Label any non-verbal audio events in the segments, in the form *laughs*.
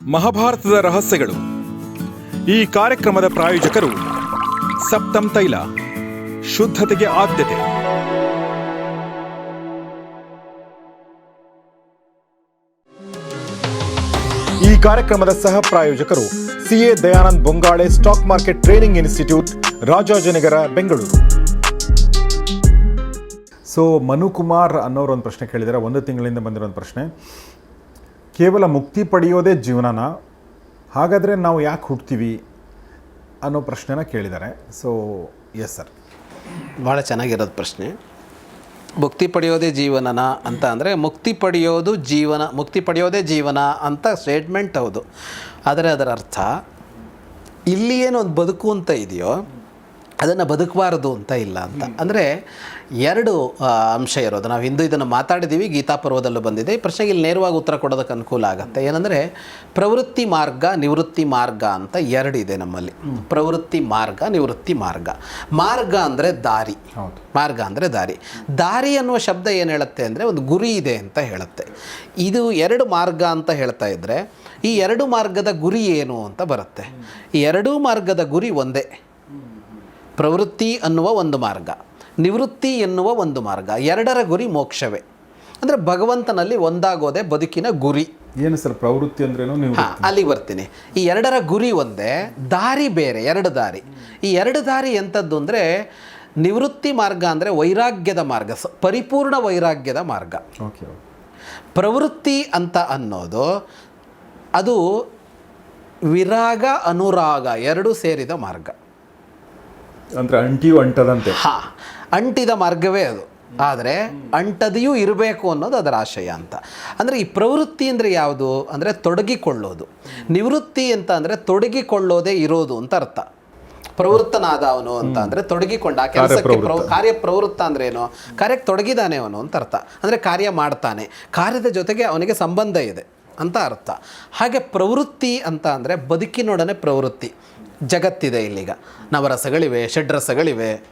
ಮಹಾಭಾರತದ ರಹಸ್ಯಗಳು. ಈ ಕಾರ್ಯಕ್ರಮದ ಪ್ರಾಯೋಜಕರು ಸಪ್ತಂ ತೈಲ, ಶುದ್ಧತೆಗೆ ಆದ್ಯತೆ. ಈ ಕಾರ್ಯಕ್ರಮದ ಸಹ ಪ್ರಾಯೋಜಕರು CA Dayanand Bongale stock market training institute, Rajajinagar, Bengaluru. So Manu Kumar ಅನ್ನೋರು ಒಂದು ಪ್ರಶ್ನೆ ಕೇಳಿದ್ದಾರೆ ಒಂದು ತಿಂಗಳಿಂದ ಬಂದಿರೋ ಒಂದು ಪ್ರಶ್ನೆ. ಕೇವಲ ಮುಕ್ತಿ ಪಡೆಯೋದೇ ಜೀವನನ? ಹಾಗಾದರೆ ನಾವು ಯಾಕೆ ಹುಡ್ತೀವಿ ಅನ್ನೋ ಪ್ರಶ್ನೆನ ಕೇಳಿದ್ದಾರೆ. ಸೊ ಎಸ್ ಸರ್ ಭಾಳ ಚೆನ್ನಾಗಿರೋದು ಪ್ರಶ್ನೆ. ಮುಕ್ತಿ ಪಡೆಯೋದೇ ಜೀವನನ ಅಂತ ಅಂದರೆ ಮುಕ್ತಿ ಪಡೆಯೋದು ಜೀವನ, ಮುಕ್ತಿ ಪಡೆಯೋದೇ ಜೀವನ ಅಂತ ಸ್ಟೇಟ್ಮೆಂಟ್ ಹೌದು. ಆದರೆ ಅದರ ಅರ್ಥ ಇಲ್ಲಿ ಏನೊಂದು ಬದುಕು ಅಂತ ಇದೆಯೋ ಅದನ್ನು ಬದುಕಬಾರದು ಅಂತ ಇಲ್ಲ ಅಂತ. ಅಂದರೆ ಎರಡು ಅಂಶ ಇರೋದು. ನಾವು ಹಿಂದೂ ಇದನ್ನು ಮಾತಾಡಿದ್ದೀವಿ ಗೀತಾ ಪರ್ವದಲ್ಲೂ ಬಂದಿದೆ. ಈ ಪ್ರಶ್ನೆಗೆ ಇಲ್ಲಿ ನೇರವಾಗಿ ಉತ್ತರ ಕೊಡೋದಕ್ಕೆ ಅನುಕೂಲ ಆಗುತ್ತೆ. ಏನಂದರೆ ಪ್ರವೃತ್ತಿ ಮಾರ್ಗ ನಿವೃತ್ತಿ ಮಾರ್ಗ ಅಂತ ಎರಡು ಇದೆ ನಮ್ಮಲ್ಲಿ. ಪ್ರವೃತ್ತಿ ಮಾರ್ಗ ನಿವೃತ್ತಿ ಮಾರ್ಗ. ಮಾರ್ಗ ಅಂದರೆ ದಾರಿ. ಹೌದು. ಮಾರ್ಗ ಅಂದರೆ ದಾರಿ. ದಾರಿ ಅನ್ನುವ ಶಬ್ದ ಏನು ಹೇಳುತ್ತೆ ಅಂದರೆ ಒಂದು ಗುರಿ ಇದೆ ಅಂತ ಹೇಳುತ್ತೆ. ಇದು ಎರಡು ಮಾರ್ಗ ಅಂತ ಹೇಳ್ತಾ ಇದ್ದರೆ ಈ ಎರಡು ಮಾರ್ಗದ ಗುರಿ ಏನು ಅಂತ ಬರುತ್ತೆ. ಈ ಎರಡೂ ಮಾರ್ಗದ ಗುರಿ ಒಂದೇ. ಪ್ರವೃತ್ತಿ ಅನ್ನುವ ಒಂದು ಮಾರ್ಗ. ನಿವೃತ್ತಿ ಎನ್ನುವ ಒಂದು ಮಾರ್ಗ. ಎರಡರ ಗುರಿ ಮೋಕ್ಷವೇ. ಅಂದರೆ ಭಗವಂತನಲ್ಲಿ ಒಂದಾಗೋದೇ ಬದುಕಿನ ಗುರಿ. ಏನು ಸರ್ ಪ್ರವೃತ್ತಿ ಅಂದ್ರೆ ನೀವು ಅಲ್ಲಿಗೆ ಬರ್ತೀನಿ. ಈ ಎರಡರ ಗುರಿ ಒಂದೇ ದಾರಿ ಬೇರೆ ಎರಡು ದಾರಿ. ಈ ಎರಡು ದಾರಿ ಎಂಥದ್ದು ಅಂದರೆ ನಿವೃತ್ತಿ ಮಾರ್ಗ ಅಂದರೆ ವೈರಾಗ್ಯದ ಮಾರ್ಗ ಪರಿಪೂರ್ಣ ವೈರಾಗ್ಯದ ಮಾರ್ಗ. ಓಕೆ. ಪ್ರವೃತ್ತಿ ಅಂತ ಅನ್ನೋದು ಅದು ವಿರಾಗ ಅನುರಾಗ ಎರಡೂ ಸೇರಿದ ಮಾರ್ಗ. ಅಂದರೆ ಅಂಟಿಯು ಅಂಟದಂತೆ. ಹಾ ಅಂಟಿದ ಮಾರ್ಗವೇ ಅದು. ಆದರೆ ಅಂಟದೆಯೂ ಇರಬೇಕು ಅನ್ನೋದು ಅದರ ಆಶಯ ಅಂತ. ಅಂದರೆ ಈ ಪ್ರವೃತ್ತಿ ಅಂದರೆ ಯಾವುದು? ಅಂದರೆ ತೊಡಗಿಕೊಳ್ಳೋದು. ನಿವೃತ್ತಿ ಅಂತ ಅಂದರೆ ತೊಡಗಿಕೊಳ್ಳೋದೇ ಇರೋದು ಅಂತ ಅರ್ಥ. ಪ್ರವೃತ್ತನಾದ ಅವನು ಅಂತ ಅಂದರೆ ತೊಡಗಿಕೊಂಡ ಆ ಕೆಲಸಕ್ಕೆ ಪ್ರವ ಕಾರ್ಯ ಪ್ರವೃತ್ತ ಅಂದ್ರೆ ಏನು? ಕಾರ್ಯಕ್ಕೆ ತೊಡಗಿದಾನೆ ಅವನು ಅಂತ ಅರ್ಥ. ಅಂದರೆ ಕಾರ್ಯ ಮಾಡ್ತಾನೆ. ಕಾರ್ಯದ ಜೊತೆಗೆ ಅವನಿಗೆ ಸಂಬಂಧ ಇದೆ ಅಂತ ಅರ್ಥ. ಹಾಗೆ ಪ್ರವೃತ್ತಿ ಅಂತ ಅಂದರೆ ಬದುಕಿನೊಡನೆ ಪ್ರವೃತ್ತಿ. ಜಗತ್ತಿದೆ ಇಲ್ಲಿಗ. ನವರಸಗಳಿವೆ, ಷಡ್ರಸಗಳಿವೆ.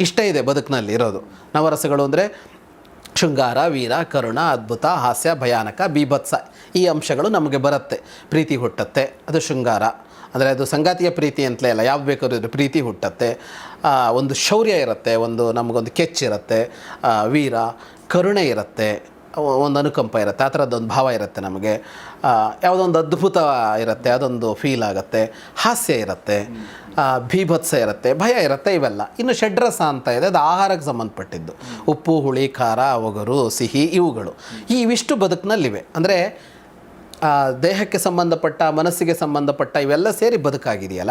ಇಷ್ಟ ಇದೆ ಬದುಕಿನಲ್ಲಿ ಇರೋದು. ನವರಸಗಳು ಅಂದರೆ ಶೃಂಗಾರ, ವೀರ, ಕರುಣ, ಅದ್ಭುತ, ಹಾಸ್ಯ, ಭಯಾನಕ, ಬೀಭತ್ಸ. ಈ ಅಂಶಗಳು ನಮಗೆ ಬರುತ್ತೆ. ಪ್ರೀತಿ ಹುಟ್ಟತ್ತೆ. ಅದು ಶೃಂಗಾರ. ಅಂದರೆ ಅದು ಸಂಗಾತಿಯ ಪ್ರೀತಿ ಅಂತಲೇ ಅಲ್ಲ. ಯಾವ ಬೇಕಾದ್ರೂ ಪ್ರೀತಿ ಹುಟ್ಟತ್ತೆ. ಒಂದು ಶೌರ್ಯ ಇರುತ್ತೆ. ಒಂದು ನಮಗೊಂದು ಕೆಚ್ಚಿರುತ್ತೆ. ವೀರ, ಕರುಣೆ ಇರುತ್ತೆ. ಒಂದು ಅನುಕಂಪ ಇರುತ್ತೆ, ಆ ಥರದ್ದೊಂದು ಭಾವ ಇರುತ್ತೆ ನಮಗೆ. ಯಾವುದೊಂದು ಅದ್ಭುತ ಇರುತ್ತೆ, ಅದೊಂದು ಫೀಲ್ ಆಗುತ್ತೆ, ಹಾಸ್ಯ ಇರುತ್ತೆ ಭೀಭತ್ಸ ಇರುತ್ತೆ, ಭಯ ಇರುತ್ತೆ, ಇವೆಲ್ಲ. ಇನ್ನು ಷಡ್ರಸ ಅಂತ ಇದೆ, ಅದು ಆಹಾರಕ್ಕೆ ಸಂಬಂಧಪಟ್ಟಿದ್ದು. ಉಪ್ಪು, ಹುಳಿ, ಖಾರ ಒಗರು ಸಿಹಿ, ಇವುಗಳು. ಈ ಇವಿಷ್ಟು ಬದುಕಿನಲ್ಲಿವೆ. ಅಂದರೆ ದೇಹಕ್ಕೆ ಸಂಬಂಧಪಟ್ಟ ಮನಸ್ಸಿಗೆ ಸಂಬಂಧಪಟ್ಟ ಇವೆಲ್ಲ ಸೇರಿ ಬದುಕಾಗಿದೆಯಲ್ಲ?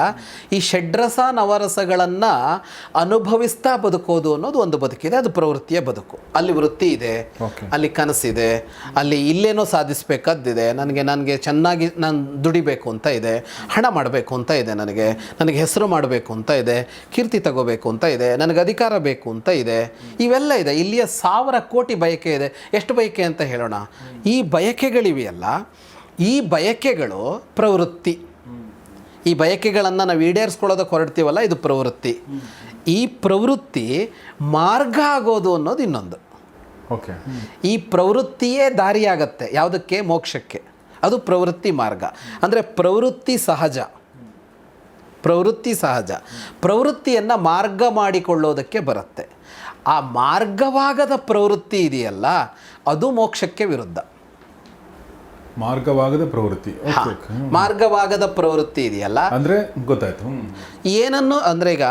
ಈ ಷಡ್ರಸ ನವರಸಗಳನ್ನು ಅನುಭವಿಸ್ತಾ ಬದುಕೋದು ಅನ್ನೋದು ಒಂದು ಬದುಕಿದೆ. ಅದು ಪ್ರವೃತ್ತಿಯ ಬದುಕು. ಅಲ್ಲಿ ವೃತ್ತಿ ಇದೆ. ಅಲ್ಲಿ ಕನಸಿದೆ ಅಲ್ಲಿ ಇಲ್ಲೇನೋ ಸಾಧಿಸಬೇಕಾದ್ದಿದೆ. ನನಗೆ ನನಗೆ ಚೆನ್ನಾಗಿ ನಾನು ದುಡಿಬೇಕು ಅಂತ ಇದೆ ಹಣ ಮಾಡಬೇಕು ಅಂತ ಇದೆ ನನಗೆ ನನಗೆ ಹೆಸರು ಮಾಡಬೇಕು ಅಂತ ಇದೆ ಕೀರ್ತಿ ತಗೋಬೇಕು ಅಂತ ಇದೆ ನನಗೆ ಅಧಿಕಾರ ಬೇಕು ಅಂತ ಇದೆ. ಇವೆಲ್ಲ ಇದೆ. ಇಲ್ಲಿಯ ಸಾವಿರ ಕೋಟಿ ಬಯಕೆ ಇದೆ. ಎಷ್ಟು ಬಯಕೆ ಅಂತ ಹೇಳೋಣ? ಈ ಬಯಕೆಗಳಿವೆಯಲ್ಲ. ಈ ಬಯಕೆಗಳು ಪ್ರವೃತ್ತಿ. ಈ ಬಯಕೆಗಳನ್ನು ನಾವು ಈಡೇರಿಸ್ಕೊಳ್ಳೋದಕ್ಕೆ ಹೊರಡ್ತೀವಲ್ಲ ಇದು ಪ್ರವೃತ್ತಿ. ಈ ಪ್ರವೃತ್ತಿ ಮಾರ್ಗ ಆಗೋದು ಅನ್ನೋದು ಇನ್ನೊಂದು. ಓಕೆ. ಈ ಪ್ರವೃತ್ತಿಯೇ ದಾರಿಯಾಗತ್ತೆ ಯಾವುದಕ್ಕೆ? ಮೋಕ್ಷಕ್ಕೆ. ಅದು ಪ್ರವೃತ್ತಿ ಮಾರ್ಗ. ಅಂದರೆ ಪ್ರವೃತ್ತಿ ಸಹಜ. ಪ್ರವೃತ್ತಿ ಸಹಜ. ಪ್ರವೃತ್ತಿಯನ್ನು ಮಾರ್ಗ ಮಾಡಿಕೊಳ್ಳೋದಕ್ಕೆ ಬರುತ್ತೆ. ಆ ಮಾರ್ಗವಾಗದ ಪ್ರವೃತ್ತಿ ಇದೆಯಲ್ಲ ಅದು ಮೋಕ್ಷಕ್ಕೆ ವಿರುದ್ಧ. ಮಾರ್ಗವಾಗದ ಪ್ರವೃತ್ತಿ. ಮಾರ್ಗವಾಗದ ಪ್ರವೃತ್ತಿ ಇದೆಯಲ್ಲ? ಅಂದರೆ ಗೊತ್ತಾಯ್ತು. ಏನನ್ನು ಅಂದ್ರೆ ಈಗ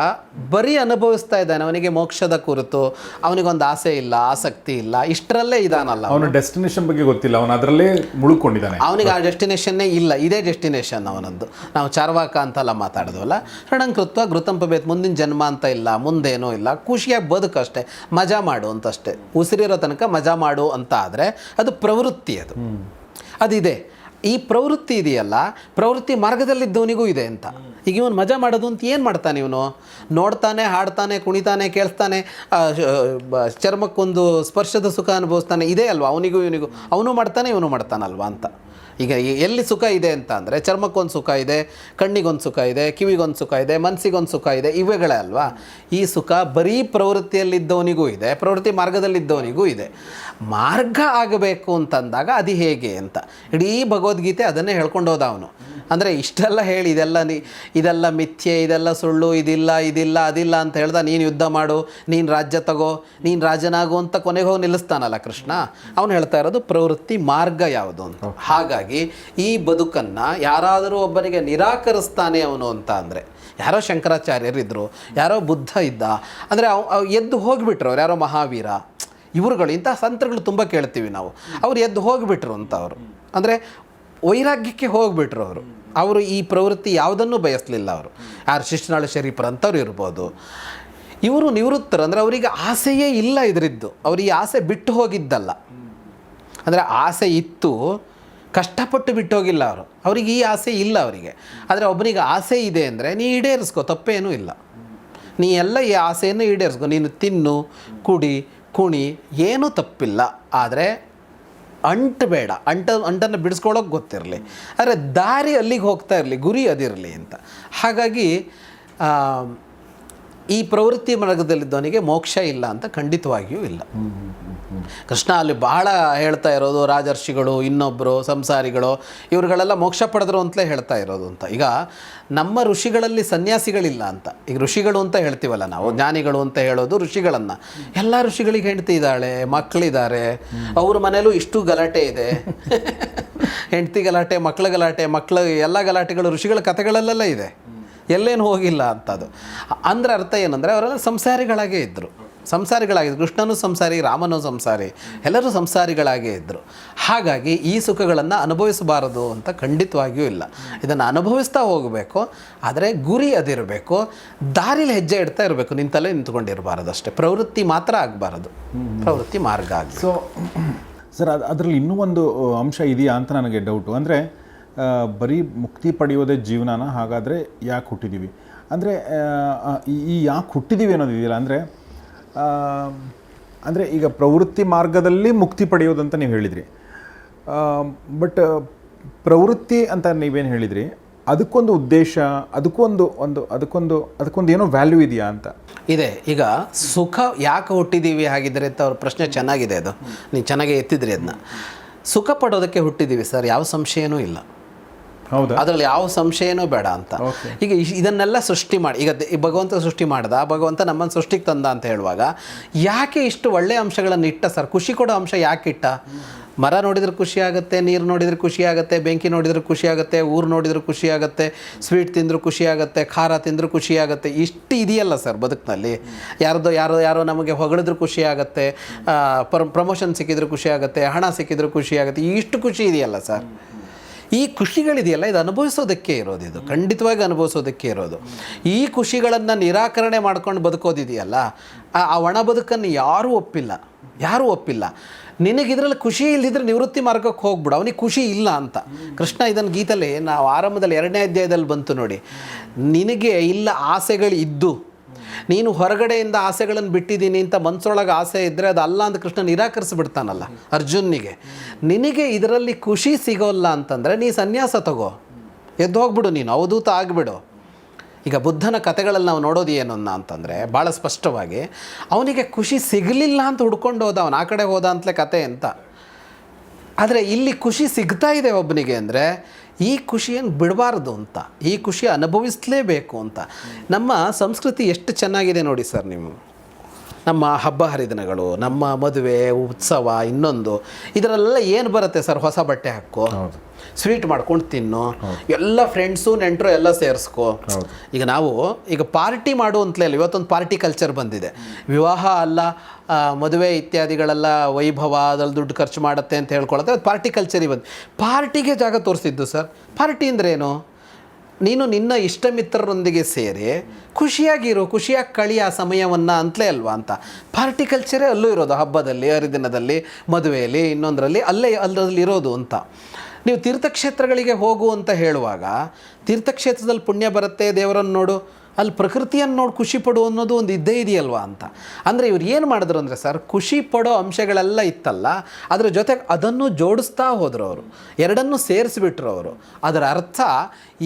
ಬರೀ ಅನುಭವಿಸ್ತಾ ಇದ್ದಾನೆ ಅವನಿಗೆ ಮೋಕ್ಷದ ಕುರಿತು ಅವನಿಗೊಂದು ಆಸೆ ಇಲ್ಲ ಆಸಕ್ತಿ ಇಲ್ಲ ಇಷ್ಟರಲ್ಲೇ ಇದಾನಲ್ಲ ಅವನ. ಡೆಸ್ಟಿನೇಷನ್ ಬಗ್ಗೆ ಗೊತ್ತಿಲ್ಲ ಅವನ ಅದರಲ್ಲೇ ಮುಳುಕೊಂಡಿದ್ದಾನೆ. ಅವನಿಗೆ ಆ ಡೆಸ್ಟಿನೇಷನ್ನೇ ಇಲ್ಲ ಇದೇ ಡೆಸ್ಟಿನೇಷನ್ ಅವನದ್ದು. ನಾವು ಚಾರ್ವಾಕ ಅಂತೆಲ್ಲ ಮಾತಾಡಿದ್ವಲ್ಲ ಋಣಂಕೃತ್ವ ಘೃತಂಪಬೇತ್ ಮುಂದಿನ ಜನ್ಮ ಅಂತ ಇಲ್ಲ ಮುಂದೇನೂ ಇಲ್ಲ ಖುಷಿಯಾಗಿ ಬದುಕು ಅಷ್ಟೇ ಮಜಾ ಮಾಡು ಅಂತಷ್ಟೇ ಉಸಿರಿರೋ ತನಕ ಮಜಾ ಮಾಡು ಅಂತ ಆದರೆ ಅದು ಪ್ರವೃತ್ತಿ ಅದು. ಅದಿದೆ. ಈ ಪ್ರವೃತ್ತಿ ಇದೆಯಲ್ಲ ಪ್ರವೃತ್ತಿ ಮಾರ್ಗದಲ್ಲಿದ್ದವನಿಗೂ ಇದೆ ಅಂತ. ಈಗ ಇವನು ಮಜಾ ಮಾಡೋದು ಅಂತ ಏನು ಮಾಡ್ತಾನೆ ಇವನು? ನೋಡ್ತಾನೆ ಹಾಡ್ತಾನೆ ಕುಣಿತಾನೆ ಕೇಳಿಸ್ತಾನೆ ಚರ್ಮಕ್ಕೊಂದು ಸ್ಪರ್ಶದ ಸುಖ ಅನುಭವಿಸ್ತಾನೆ. ಇದೇ ಅಲ್ವಾ? ಅವನಿಗೂ ಇವನಿಗೂ. ಅವನು ಮಾಡ್ತಾನೆ ಇವನು ಮಾಡ್ತಾನಲ್ವಾ ಅಂತ. ಈಗ ಎಲ್ಲಿ ಸುಖ ಇದೆ ಅಂತ ಅಂದರೆ ಚರ್ಮಕ್ಕೊಂದು ಸುಖ ಇದೆ, ಕಣ್ಣಿಗೊಂದು ಸುಖ ಇದೆ, ಕಿವಿಗೊಂದು ಸುಖ ಇದೆ ಮನಸ್ಸಿಗೊಂದು ಸುಖ ಇದೆ, ಇವುಗಳೇ ಅಲ್ವಾ? ಈ ಸುಖ ಬರೀ ಪ್ರವೃತ್ತಿಯಲ್ಲಿದ್ದವನಿಗೂ ಇದೆ, ಪ್ರವೃತ್ತಿ ಮಾರ್ಗದಲ್ಲಿದ್ದವನಿಗೂ ಇದೆ. ಮಾರ್ಗ ಆಗಬೇಕು ಅಂತಂದಾಗ ಅದು ಹೇಗೆ ಅಂತ? ಇಡೀ ಭಗವದ್ಗೀತೆ ಅದನ್ನೇ ಹೇಳ್ಕೊಂಡು ಹೋದ ಅವನು. ಅಂದರೆ ಇಷ್ಟೆಲ್ಲ ಹೇಳಿ ಇದೆಲ್ಲ ನೀ ಇದೆಲ್ಲ ಮಿಥ್ಯೆ ಇದೆಲ್ಲ ಸುಳ್ಳು ಇದಿಲ್ಲ ಇದಿಲ್ಲ ಅದಿಲ್ಲ ಅಂತ ಹೇಳ್ದ ನೀನು ಯುದ್ಧ ಮಾಡು ನೀನು ರಾಜ್ಯ ತಗೋ ನೀನು ರಾಜನಾಗು ಅಂತ ಕೊನೆಗೆ ಹೋಗಿ ನಿಲ್ಲಿಸ್ತಾನಲ್ಲ ಕೃಷ್ಣ? ಅವನು ಹೇಳ್ತಾ ಇರೋದು ಪ್ರವೃತ್ತಿ ಮಾರ್ಗ ಯಾವುದು ಅಂತ. ಹಾಗಾಗಿ ಈ ಬದುಕನ್ನು ಯಾರಾದರೂ ಒಬ್ಬನಿಗೆ ನಿರಾಕರಿಸ್ತಾನೆ ಅವನು ಅಂತ ಅಂದರೆ ಯಾರೋ ಶಂಕರಾಚಾರ್ಯರಿದ್ದರು ಯಾರೋ ಬುದ್ಧ ಇದ್ದ ಅಂದರೆ ಅವ್ ಎದ್ದು ಹೋಗಿಬಿಟ್ರು ಅವ್ರು ಯಾರೋ ಮಹಾವೀರ ಇವರುಗಳು ಇಂಥ ಸಂತರುಗಳು ತುಂಬ ಕೇಳ್ತೀವಿ ನಾವು. ಅವ್ರು ಎದ್ದು ಹೋಗಿಬಿಟ್ರು ಅಂತ ಅವರು. ಅಂದರೆ ವೈರಾಗ್ಯಕ್ಕೆ ಹೋಗ್ಬಿಟ್ರು ಅವರು. ಅವರು ಈ ಪ್ರವೃತ್ತಿ ಯಾವುದನ್ನು ಬಯಸಲಿಲ್ಲ ಅವರು. ಯಾರು ಶಿಷ್ಟನಾಳ ಶರೀಫರ್ ಅಂಥವ್ರು ಇರ್ಬೋದು. ಇವರು ನಿವೃತ್ತರು, ಅಂದರೆ ಅವರಿಗೆ ಆಸೆಯೇ ಇಲ್ಲ ಇದರಿದ್ದು. ಅವರು ಈ ಆಸೆ ಬಿಟ್ಟು ಹೋಗಿದ್ದಲ್ಲ. ಅಂದರೆ ಆಸೆ ಇತ್ತು, ಕಷ್ಟಪಟ್ಟು ಬಿಟ್ಟು ಹೋಗಿಲ್ಲ ಅವರು. ಅವರಿಗೆ ಈ ಆಸೆ ಇಲ್ಲ ಅವರಿಗೆ. ಆದರೆ ಒಬ್ಬನಿಗೆ ಆಸೆ ಇದೆ ಅಂದರೆ ನೀ ಈಡೇರಿಸ್ಕೋ, ತಪ್ಪೇನೂ ಇಲ್ಲ. ನೀ ಎಲ್ಲ ಈ ಆಸೆಯನ್ನು ಈಡೇರಿಸ್ಕೊ. ನೀನು ತಿನ್ನು, ಕುಡಿ, ಕುಣಿ, ಏನೂ ತಪ್ಪಿಲ್ಲ. ಆದರೆ ಅಂಟು ಬೇಡ, ಅಂಟ, ಅಂಟನ್ನು ಬಿಡಿಸ್ಕೊಳ್ಳೋಕೆ ಗೊತ್ತಿರಲಿ. ಆದರೆ ದಾರಿ ಅಲ್ಲಿಗೆ ಹೋಗ್ತಾ ಇರಲಿ, ಗುರಿ ಅದಿರಲಿ ಅಂತ. ಹಾಗಾಗಿ ಈ ಪ್ರವೃತ್ತಿ ಮಾರ್ಗದಲ್ಲಿದ್ದವನಿಗೆ ಮೋಕ್ಷ ಇಲ್ಲ ಅಂತ ಖಂಡಿತವಾಗಿಯೂ ಇಲ್ಲ. ಕೃಷ್ಣ ಅಲ್ಲಿ ಬಹಳ ಹೇಳ್ತಾ ಇರೋದು, ರಾಜರ್ಷಿಗಳು ಇನ್ನೊಬ್ಬರು ಸಂಸಾರಿಗಳು, ಇವ್ರುಗಳೆಲ್ಲ ಮೋಕ್ಷ ಪಡೆದ್ರು ಅಂತಲೇ ಹೇಳ್ತಾ ಇರೋದು ಅಂತ. ಈಗ ನಮ್ಮ ಋಷಿಗಳಲ್ಲಿ ಸನ್ಯಾಸಿಗಳಿಲ್ಲ ಅಂತ. ಈಗ ಋಷಿಗಳು ಅಂತ ಹೇಳ್ತೀವಲ್ಲ ನಾವು, ಜ್ಞಾನಿಗಳು ಅಂತ ಹೇಳೋದು ಋಷಿಗಳನ್ನು. ಎಲ್ಲ ಋಷಿಗಳಿಗೆ ಹೆಂಡತಿ ಇದ್ದಾಳೆ ಮಕ್ಕಳಿದ್ದಾರೆ ಅವ್ರ ಮನೇಲೂ ಇಷ್ಟು ಗಲಾಟೆ ಇದೆ. *laughs* ಹೆಂಡತಿ ಗಲಾಟೆ ಮಕ್ಕಳ ಗಲಾಟೆ ಮಕ್ಕಳ ಎಲ್ಲ ಗಲಾಟೆಗಳು ಋಷಿಗಳ ಕಥೆಗಳಲ್ಲೆಲ್ಲ ಇದೆ. ಎಲ್ಲೇನು ಹೋಗಿಲ್ಲ ಅಂತದು. ಅಂದ್ರೆ ಅರ್ಥ ಏನಂದರೆ ಅವರೆಲ್ಲ ಸಂಸಾರಿಗಳಾಗೇ ಇದ್ದರು ಸಂಸಾರಿಗಳಾಗಿದ್ದರು ಕೃಷ್ಣನೂ ಸಂಸಾರಿ ರಾಮನೂ ಸಂಸಾರಿ ಎಲ್ಲರೂ ಸಂಸಾರಿಗಳಾಗೇ ಇದ್ದರು ಹಾಗಾಗಿ ಈ ಸುಖಗಳನ್ನು ಅನುಭವಿಸಬಾರದು ಅಂತ ಖಂಡಿತವಾಗಿಯೂ ಇಲ್ಲ. ಇದನ್ನು ಅನುಭವಿಸ್ತಾ ಹೋಗಬೇಕು ಆದರೆ ಗುರಿ ಅದಿರಬೇಕು ದಾರಿಲಿ ಹೆಜ್ಜೆ ಇಡ್ತಾ ಇರಬೇಕು. ನಿಂತಲ್ಲೇ ನಿಂತ್ಕೊಂಡಿರಬಾರದು ಅಷ್ಟೇ. ಪ್ರವೃತ್ತಿ ಮಾತ್ರ ಆಗಬಾರದು. ಪ್ರವೃತ್ತಿ ಮಾರ್ಗ ಆಗಿ ಸೊ *clears throat* ಸರ್ ಅದು ಅದರಲ್ಲಿ ಇನ್ನೂ ಒಂದು ಅಂಶ ಇದೆಯಾ ಅಂತ ನನಗೆ ಡೌಟು ಅಂದರೆ ಬರೀ ಮುಕ್ತಿ ಪಡೆಯೋದೇ ಜೀವನನ? ಹಾಗಾದರೆ ಯಾಕೆ ಹುಟ್ಟಿದ್ದೀವಿ ಅಂದರೆ ಈ ಯಾಕೆ ಹುಟ್ಟಿದ್ದೀವಿ ಅನ್ನೋದು ಇದೆಯಲ್ಲ, ಅಂದರೆ ಅಂದರೆ ಈಗ ಪ್ರವೃತ್ತಿ ಮಾರ್ಗದಲ್ಲಿ ಮುಕ್ತಿ ಪಡೆಯೋದಂತ ನೀವು ಹೇಳಿದ್ರಿ. ಬಟ್, ಪ್ರವೃತ್ತಿ ಅಂತ ನೀವೇನು ಹೇಳಿದ್ರಿ? ಅದಕ್ಕೊಂದು ಉದ್ದೇಶ, ಅದಕ್ಕೊಂದು ಒಂದು, ಅದಕ್ಕೊಂದು ಅದಕ್ಕೊಂದು ಏನೋ ವ್ಯಾಲ್ಯೂ ಇದೆಯಾ ಅಂತ? ಇದೆ. ಈಗ ಸುಖ ಯಾಕೆ ಹುಟ್ಟಿದ್ದೀವಿ ಹಾಗಿದ್ರೆ ಅಂತ ಅವ್ರ ಪ್ರಶ್ನೆ ಚೆನ್ನಾಗಿದೆ ಅದು. ನೀವು ಚೆನ್ನಾಗಿ ಎತ್ತಿದ್ರಿ ಅದನ್ನ ಸುಖ ಪಡೋದಕ್ಕೆ ಹುಟ್ಟಿದ್ದೀವಿ ಸರ್, ಯಾವ ಸಂಶಯನೂ ಇಲ್ಲ. ಅದರಲ್ಲಿ ಯಾವ ಸಂಶಯನೂ ಬೇಡ ಅಂತ. ಈಗ ಇದನ್ನೆಲ್ಲ ಸೃಷ್ಟಿ ಮಾಡಿ ಈಗ ಭಗವಂತ ಸೃಷ್ಟಿ ಮಾಡ್ದ ಭಗವಂತ ನಮ್ಮನ್ನು ಸೃಷ್ಟಿಗೆ ತಂದ ಅಂತ ಹೇಳುವಾಗ ಯಾಕೆ ಇಷ್ಟು ಒಳ್ಳೆಯ ಅಂಶಗಳನ್ನು ಇಟ್ಟ ಸರ್? ಖುಷಿ ಕೊಡೋ ಅಂಶ ಯಾಕೆ ಇಟ್ಟ? ಮರ ನೋಡಿದ್ರೆ ಖುಷಿ ಆಗುತ್ತೆ ನೀರು ನೋಡಿದ್ರೆ ಖುಷಿ ಆಗುತ್ತೆ ಬೆಂಕಿ ನೋಡಿದ್ರೆ ಖುಷಿ ಆಗುತ್ತೆ ಊರು ನೋಡಿದ್ರೆ ಖುಷಿ ಆಗುತ್ತೆ ಸ್ವೀಟ್ ತಿಂದರೂ ಖುಷಿ ಆಗುತ್ತೆ ಖಾರ ತಿಂದರೂ ಖುಷಿ ಆಗುತ್ತೆ ಇಷ್ಟು ಇದೆಯಲ್ಲ ಸರ್ ಬದುಕಿನಲ್ಲಿ? ಯಾರದೋ ಯಾರೋ ಯಾರೋ ನಮಗೆ ಹೊಗಳಿದ್ರು ಖುಷಿ ಆಗುತ್ತೆ ಪ್ರಮೋಷನ್ ಸಿಕ್ಕಿದ್ರು ಖುಷಿ ಆಗುತ್ತೆ ಹಣ ಸಿಕ್ಕಿದ್ರು ಖುಷಿ ಆಗುತ್ತೆ ಇಷ್ಟು ಖುಷಿ ಇದೆಯಲ್ಲ ಸರ್? ಈ ಖುಷಿಗಳಿದೆಯಲ್ಲ, ಇದು ಅನುಭವಿಸೋದಕ್ಕೆ ಇರೋದು ಇದು, ಖಂಡಿತವಾಗಿ ಅನುಭವಿಸೋದಕ್ಕೆ ಇರೋದು. ಈ ಖುಷಿಗಳನ್ನು ನಿರಾಕರಣೆ ಮಾಡ್ಕೊಂಡು ಬದುಕೋದಿದೆಯಲ್ಲ, ಆ ಒಣ ಬದುಕನ್ನು ಯಾರೂ ಒಪ್ಪಿಲ್ಲ ಯಾರೂ ಒಪ್ಪಿಲ್ಲ. ನಿನಗೆ ಇದರಲ್ಲಿ ಖುಷಿ ಇಲ್ಲದಿದ್ರೆ ನಿವೃತ್ತಿ ಮಾರ್ಗಕ್ಕೆ ಹೋಗ್ಬಿಡು, ಅವನಿಗೆ ಖುಷಿ ಇಲ್ಲ ಅಂತ. ಕೃಷ್ಣ ಇದನ್ನು ಗೀತಲ್ಲಿ, ನಾವು ಆರಂಭದಲ್ಲಿ ಎರಡನೇ ಅಧ್ಯಾಯದಲ್ಲಿ ಬಂತು ನೋಡಿ, ನಿನಗೆ ಇಲ್ಲ ಆಸೆಗಳು ಇದ್ದು ನೀನು ಹೊರಗಡೆಯಿಂದ ಆಸೆಗಳನ್ನು ಬಿಟ್ಟಿದ್ದೀನಿ ಅಂತ ಮನಸ್ಸೊಳಗೆ ಆಸೆ ಇದ್ದರೆ ಅದು ಅಲ್ಲ ಅಂತ ಕೃಷ್ಣ ನಿರಾಕರಿಸಿಬಿಡ್ತಾನಲ್ಲ ಅರ್ಜುನಿಗೆ ನಿನಗೆ ಇದರಲ್ಲಿ ಖುಷಿ ಸಿಗೋಲ್ಲ ಅಂತಂದರೆ ನೀ ಸನ್ಯಾಸ ತಗೋ. ಎದ್ದು ಹೋಗ್ಬಿಡು ನೀನು, ಅವಧೂತ ಆಗಿಬಿಡು. ಈಗ ಬುದ್ಧನ ಕಥೆಗಳಲ್ಲಿ ನಾವು ನೋಡೋದು ಏನು ಅನ್ನ ಅಂತಂದರೆ ಭಾಳ ಸ್ಪಷ್ಟವಾಗಿ ಅವನಿಗೆ ಖುಷಿ ಸಿಗಲಿಲ್ಲ ಅಂತ ಹುಡ್ಕೊಂಡು ಹೋದ, ಅವನು ಆ ಕಡೆ ಹೋದ ಅಂತಲೇ ಕತೆ ಅಂತ. ಆದರೆ ಇಲ್ಲಿ ಖುಷಿ ಸಿಗ್ತಾ ಇದೆ ಒಬ್ಬನಿಗೆ ಅಂದರೆ ಈ ಖುಷಿಯನ್ನು ಬಿಡಬಾರ್ದು ಅಂತ, ಈ ಖುಷಿ ಅನುಭವಿಸಲೇಬೇಕು ಅಂತ. ನಮ್ಮ ಸಂಸ್ಕೃತಿ ಎಷ್ಟು ಚೆನ್ನಾಗಿದೆ ನೋಡಿ ಸರ್ ನೀವು. ನಮ್ಮ ಹಬ್ಬ ಹರಿದಿನಗಳು ನಮ್ಮ ಮದುವೆ ಉತ್ಸವ ಇನ್ನೊಂದು ಇದರಲ್ಲೆಲ್ಲ ಏನು ಬರುತ್ತೆ ಸರ್ ಹೊಸ ಬಟ್ಟೆ ಹಾಕೋ. ಸ್ವೀಟ್ ಮಾಡ್ಕೊಂಡು ತಿನ್ನು ಎಲ್ಲ ಫ್ರೆಂಡ್ಸು ನೆಂಟರು ಎಲ್ಲ ಸೇರಿಸ್ಕೊ. ಈಗ ನಾವು ಈಗ ಪಾರ್ಟಿ ಮಾಡು ಅಂತಲೇ ಇಲ್ಲ ಇವತ್ತೊಂದು ಪಾರ್ಟಿ ಕಲ್ಚರ್ ಬಂದಿದೆ. ವಿವಾಹ ಅಲ್ಲ ಮದುವೆ ಇತ್ಯಾದಿಗಳೆಲ್ಲ ವೈಭವ ಅದ್ರಲ್ಲಿ ದುಡ್ಡು ಖರ್ಚು ಮಾಡುತ್ತೆ ಅಂತ ಹೇಳ್ಕೊಳತ್ತೆ. ಪಾರ್ಟಿ ಕಲ್ಚರಿಗೆ ಬಂದು ಪಾರ್ಟಿಗೆ ಜಾಗ ತೋರಿಸಿದ್ದು ಸರ್ ಪಾರ್ಟಿ ಅಂದ್ರೇನು ನೀನು ನಿನ್ನ ಇಷ್ಟ ಮಿತ್ರರೊಂದಿಗೆ ಸೇರಿ ಖುಷಿಯಾಗಿರು, ಖುಷಿಯಾಗಿ ಕಳಿ ಆ ಸಮಯವನ್ನು ಅಂತಲೇ ಅಲ್ವಾ ಅಂತ. ಪಾರ್ಟಿ ಕಲ್ಚರೇ ಅಲ್ಲೂ ಇರೋದು, ಹಬ್ಬದಲ್ಲಿ, ಹರಿದಿನದಲ್ಲಿ, ಮದುವೆಯಲ್ಲಿ, ಇನ್ನೊಂದರಲ್ಲಿ, ಅಲ್ಲೇ ಅಲ್ಲರಲ್ಲಿ ಇರೋದು ಅಂತ. ನೀವು ತೀರ್ಥಕ್ಷೇತ್ರಗಳಿಗೆ ಹೋಗು ಅಂತ ಹೇಳುವಾಗ, ತೀರ್ಥಕ್ಷೇತ್ರದಲ್ಲಿ ಪುಣ್ಯ ಬರುತ್ತೆ, ದೇವರನ್ನು ನೋಡು. ಅಲ್ಲಿ ಪ್ರಕೃತಿಯನ್ನು ನೋಡಿ ಖುಷಿ ಪಡು ಅನ್ನೋದು ಒಂದು ಇದ್ದೇ ಇದೆಯಲ್ವಾ ಅಂತ. ಅಂದರೆ ಇವ್ರು ಏನು ಮಾಡಿದ್ರು ಅಂದರೆ ಸರ್, ಖುಷಿ ಪಡೋ ಅಂಶಗಳೆಲ್ಲ ಇತ್ತಲ್ಲ, ಅದರ ಜೊತೆಗೆ ಅದನ್ನು ಜೋಡಿಸ್ತಾ ಹೋದರು ಅವರು. ಎರಡನ್ನೂ ಸೇರಿಸಿಬಿಟ್ರು ಅವರು. ಅದರ ಅರ್ಥ